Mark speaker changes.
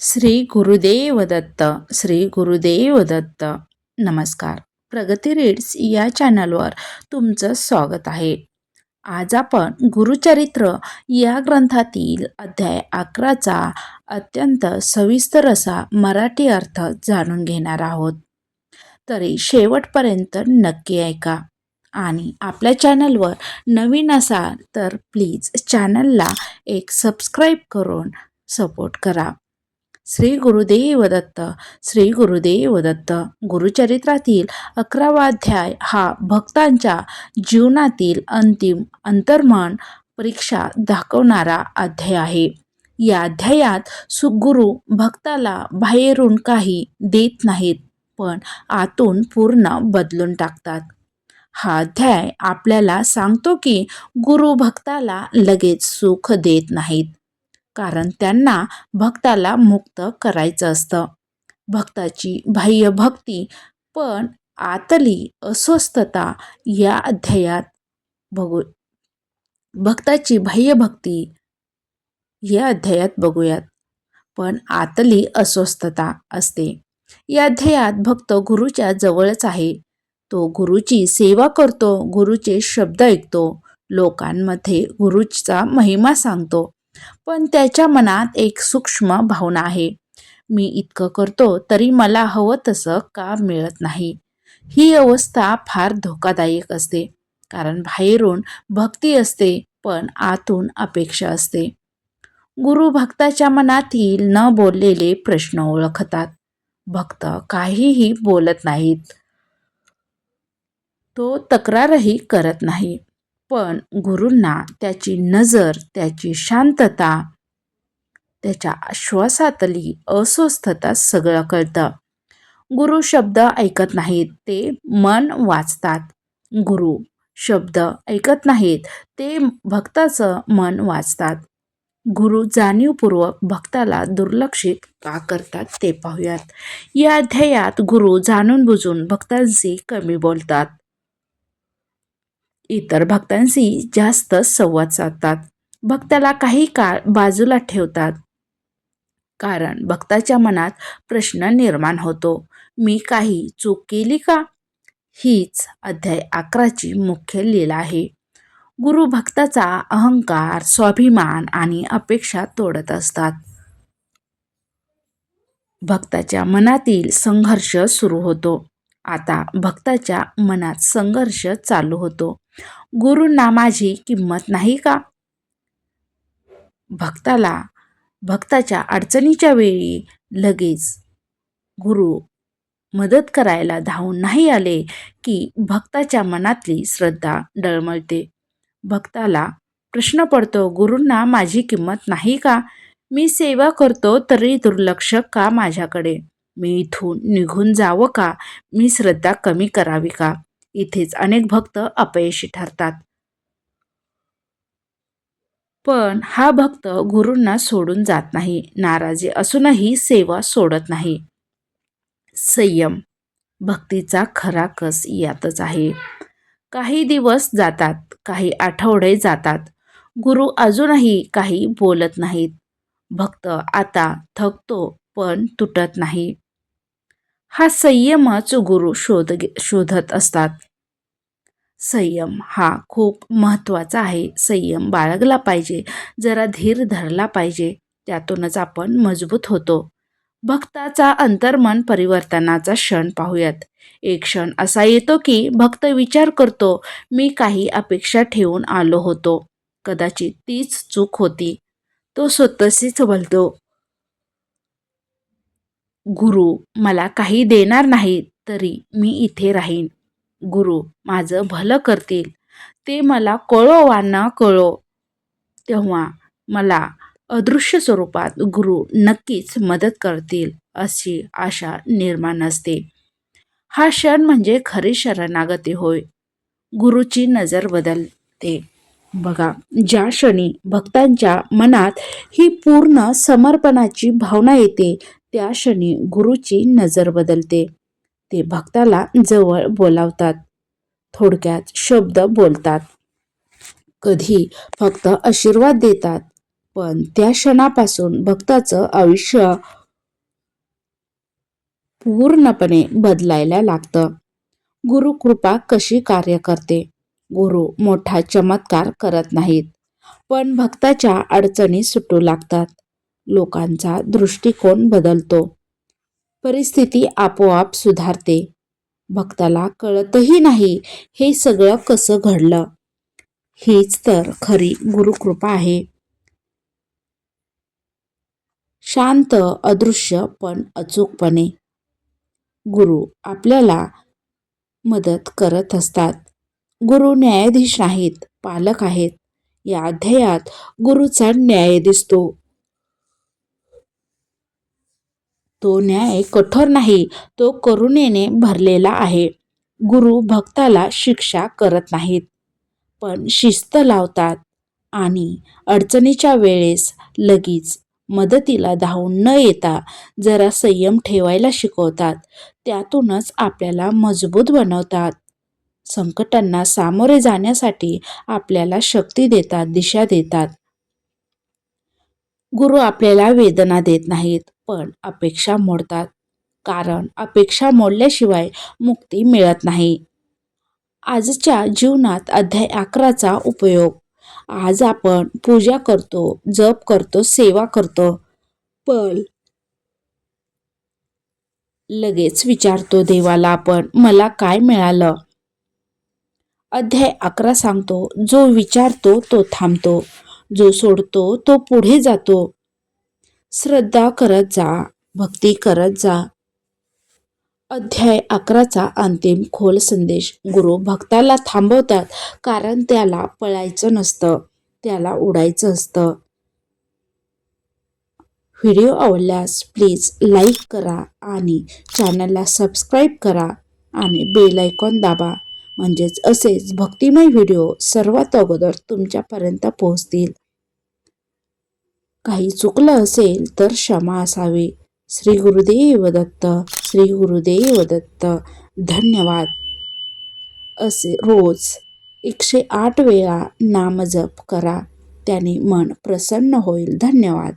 Speaker 1: श्री गुरुदेव दत्त श्री गुरुदेव दत्त नमस्कार. प्रगती रीड्स या चॅनलवर तुमचं स्वागत आहे. आज आपण गुरुचरित्र या ग्रंथातील अध्याय अकराचा अत्यंत सविस्तर असा मराठी अर्थ जाणून घेणार आहोत. तरी शेवटपर्यंत नक्की ऐका. आणि आपल्या चॅनलवर नवीन असाल तर प्लीज चॅनलला एक सबस्क्राईब करून सपोर्ट करा. श्री गुरुदेव दत्त श्री गुरुदेव दत्त गुरुचरित्रातील अकरावा अध्याय हा भक्तांच्या जीवनातील अंतिम अंतर्मन परीक्षा दाखवणारा अध्याय आहे. या अध्यायात सुगुरु भक्ताला बाहेरून काही देत नाहीत पण आतून पूर्ण बदलून टाकतात. हा अध्याय आपल्याला सांगतो की गुरु भक्ताला लगेच सुख देत नाहीत. कारण त्यांना भक्ताला मुक्त करायचं असतं. भक्ताची बाह्य भक्ती पण आतली अस्वस्थता या अध्यायात बघू भक्ताची बाह्य भक्ती या अध्यायात बघूयात. पण आतली अस्वस्थता असते. या अध्यायात भक्त गुरुच्या जवळच आहे. तो गुरुची सेवा करतो गुरुचे शब्द ऐकतो लोकांमध्ये गुरुचा महिमा सांगतो. पण त्याच्या मनात एक सूक्ष्म भावना आहे. मी इतकं करतो तरी मला हवं तसं का मिळत नाही? ही अवस्था फार धोकादायक असते. कारण बाहेरून भक्ती असते पण आतून अपेक्षा असते. गुरु भक्ताच्या मनातील न बोललेले प्रश्न ओळखतात. भक्त काहीही बोलत नाहीत. तो तक्रारही करत नाही. पण गुरूंना त्याची नजर त्याची शांतता त्याच्या श्वासातली अस्वस्थता सगळं कळतं. गुरु शब्द ऐकत नाहीत ते मन वाचतात. गुरु शब्द ऐकत नाहीत ते भक्ताचं मन वाचतात. गुरु जाणीवपूर्वक भक्ताला दुर्लक्षित का करतात ते पाहूयात. या अध्यायात गुरु जाणून बुजून भक्तांशी कमी बोलतात. इतर भक्तांशी जास्त संवाद साधतात. भक्ताला काही काळ बाजूला ठेवतात. कारण भक्ताच्या मनात प्रश्न निर्माण होतो. मी काही चूक केली का? हीच अध्याय अकराची मुख्य लीला आहे. गुरु भक्ताचा अहंकार स्वाभिमान आणि अपेक्षा तोडत असतात. भक्ताच्या मनातील संघर्ष सुरू होतो. आता भक्ताच्या मनात संघर्ष चालू होतो. गुरूंना माझी किंमत नाही का? भक्ताला भक्ताच्या अडचणीच्या वेळी लगेच गुरु मदत करायला धावून नाही आले की भक्ताच्या मनातली श्रद्धा डळमळते. भक्ताला प्रश्न पडतो गुरूंना माझी किंमत नाही का? मी सेवा करतो तरी दुर्लक्ष का माझ्याकडे? मी इथून निघून जावं का? मी श्रद्धा कमी करावी का? इथेच अनेक भक्त अपयशी ठरतात. पण हा भक्त गुरूंना सोडून जात नाही. नाराजी असूनही सेवा सोडत नाही. संयम भक्तीचा खरा कस यातच आहे. काही दिवस जातात काही आठवडे जातात. गुरु अजूनही काही बोलत नाहीत. भक्त आता थकतो पण तुटत नाही. हा संयमच गुरु शोध शोधत असतात. संयम हा खूप महत्त्वाचा आहे. संयम बाळगला पाहिजे जरा धीर धरला पाहिजे त्यातूनच आपण मजबूत होतो. भक्ताचा अंतर्मन परिवर्तनाचा क्षण पाहूयात. एक क्षण असा येतो की भक्त विचार करतो मी काही अपेक्षा ठेवून आलो होतो. कदाचित तीच चूक होती. तो स्वतःशीच बोलतो. गुरु मला काही देणार नाही तरी मी इथे राहीन. गुरु माझं भलं करतील. ते मला कळो वा न कळो. तेव्हा मला अदृश्य स्वरूपात गुरु नक्कीच मदत करतील अशी आशा निर्माण असते. हा क्षण म्हणजे खरी शरणागती होय. गुरुची नजर बदलते. बघा ज्या क्षणी भक्तांच्या मनात ही पूर्ण समर्पणाची भावना येते त्या क्षणी गुरुची नजर बदलते. ते भक्ताला जवळ बोलावतात. थोडक्यात शब्द बोलतात. कधी फक्त आशीर्वाद देतात पण त्या क्षणापासून भक्ताचं आयुष्य पूर्णपणे बदलायला लागतं. गुरु कृपा कशी कार्य करते? गुरु मोठा चमत्कार करत नाहीत पण भक्ताच्या अडचणी सुटू लागतात. लोकांचा दृष्टिकोन बदलतो. परिस्थिती आपोआप सुधारते. भक्ताला कळतही नाही हे सगळं कसं घडलं. हीच तर खरी गुरुकृपा आहे. शांत अदृश्य पण अचूकपणे. गुरु आपल्याला मदत करत असतात. गुरु न्यायाधीश नाहीत पालक आहेत. या अध्यायात गुरुचा न्याय दिसतो. तो न्याय कठोर नाही तो करुणेने भरलेला आहे. गुरु भक्ताला शिक्षा करत नाहीत पण शिस्त लावतात आणि अडचणीच्या वेळेस लगेच मदतीला धावून न येता जरा संयम ठेवायला शिकवतात. त्यातूनच आपल्याला मजबूत बनवतात. संकटांना सामोरे जाण्यासाठी आपल्याला शक्ती देतात दिशा देतात. गुरु आपल्याला वेदना देत नाहीत पण अपेक्षा मोडतात. कारण अपेक्षा मोडल्याशिवाय मुक्ती मिळत नाही. आजच्या जीवनात अध्याय अकराचा उपयोग. आज आपण पूजा करतो जप करतो सेवा करतो. पण लगेच विचारतो देवाला आपण मला काय मिळालं? अध्याय अकरा सांगतो जो विचारतो तो थांबतो. जो सोडतो तो पुढे जातो. श्रद्धा करत जा भक्ती करत जा. अध्याय अकराचा अंतिम खोल संदेश. गुरु भक्ताला थांबवतात कारण त्याला पळायचं नसतं त्याला उडायचं असतं. व्हिडिओ आवडल्यास प्लीज लाईक करा आणि चॅनलला सबस्क्राईब करा आणि बेल आयकॉन दाबा. म्हणजेच असेच भक्तिमय व्हिडिओ सर्वात अगोदर तुमच्यापर्यंत पोहोचतील. काही चुकलं असेल तर क्षमा असावी. श्री गुरुदेव दत्त श्री गुरुदेव दत्त. धन्यवाद. असे रोज एकशे आठ वेळा नामजप करा. त्याने मन प्रसन्न होईल. धन्यवाद.